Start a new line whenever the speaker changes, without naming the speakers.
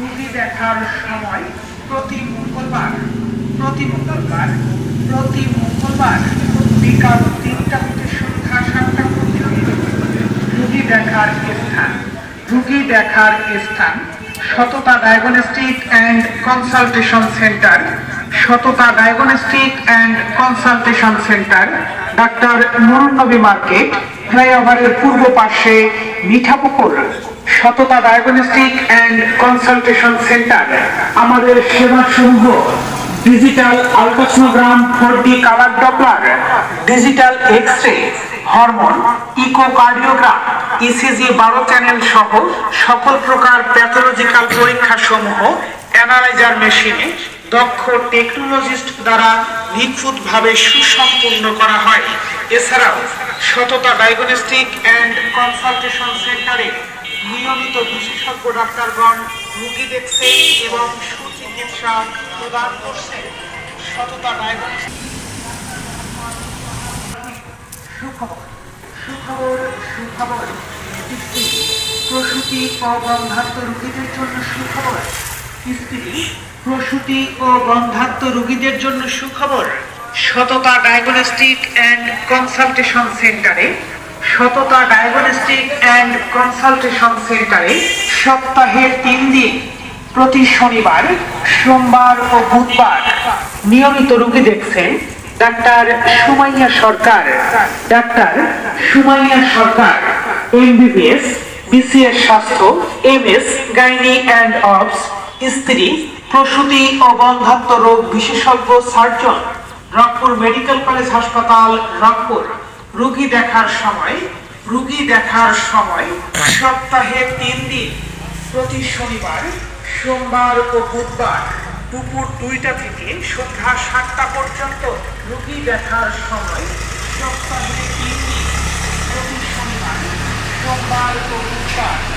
রুগী দেখার সময় প্রতি মঙ্গলবার প্রতি মঙ্গলবার প্রতি মঙ্গলবার বিকাল তিনটা হতে সন্ধ্যা সাতটা পর্যন্ত রুগী দেখার স্থান। রুগী দেখার স্থান Satata diagnostic and consultation centre. Satata diagnostic and consultation centre. Doctor Nurunnabi market, ফ্লাইওভারের পূর্ব পাশে মিঠাপুকুর। সততা ডায়াগনস্টিক অ্যান্ড কনসালটেশন সেন্টার আমাদের সেবা সমূহ digital ultrasonogram four D colour Doppler digital X ray hormone echocardiogram ECG বারো চ্যানেল সহ সকল প্রকার প্যাথোলজিক্যাল পরীক্ষা সমূহ অ্যানালাইজার মেশিনে দক্ষ টেকনোলজিস্ট দ্বারা নিখুঁতভাবে সুসম্পূর্ণ করা হয়। এছাড়াও সততা ডায়াগনস্টিক অ্যান্ড কনসালটেশন সেন্টারে নিয়মিত বিশেষজ্ঞ ডাক্তারগণ রুগী দেখছেন এবং সুচিকিৎসা প্রদান করছেন। সততা সুখবর সুখবর সুখবর। প্রসূতি ও গন্ধাত্ম রোগীদের জন্য সুখবর। স্ত্রী প্রসূতি ও গন্ধাত্ম রোগীদের জন্য সুখবর। সততা ডায়াগনস্টিক অ্যান্ড কনসালটেশন সেন্টারে সততা ডায়াগনস্টিক অ্যান্ড কনসালটেশন সেন্টারে সপ্তাহে তিন দিন, প্রতি শনিবার, সোমবার ও বুধবার। নিয়মিত রোগী দেখছেন doctor Sumaiya Sarkar. Doctor Sumaiya Sarkar MBBS BCS স্বাস্থ্য এমএস গাইনি অ্যান্ড অবস, স্ত্রী, প্রসূতি ও বন্ধাত্ম রোগ বিশেষজ্ঞ সার্জন, রংপুর মেডিকেল কলেজ হাসপাতাল, রংপুর। রোগী দেখার সময়, রুগী দেখার সময় সপ্তাহে তিন দিন, প্রতি শনিবার, সোমবার ও বুধবার দুপুর দুইটা থেকে সন্ধ্যা সাতটা পর্যন্ত রুগী দেখার সময় সপ্তাহে তিন দিন, প্রতি শনিবার, সোমবার ও বুধবার।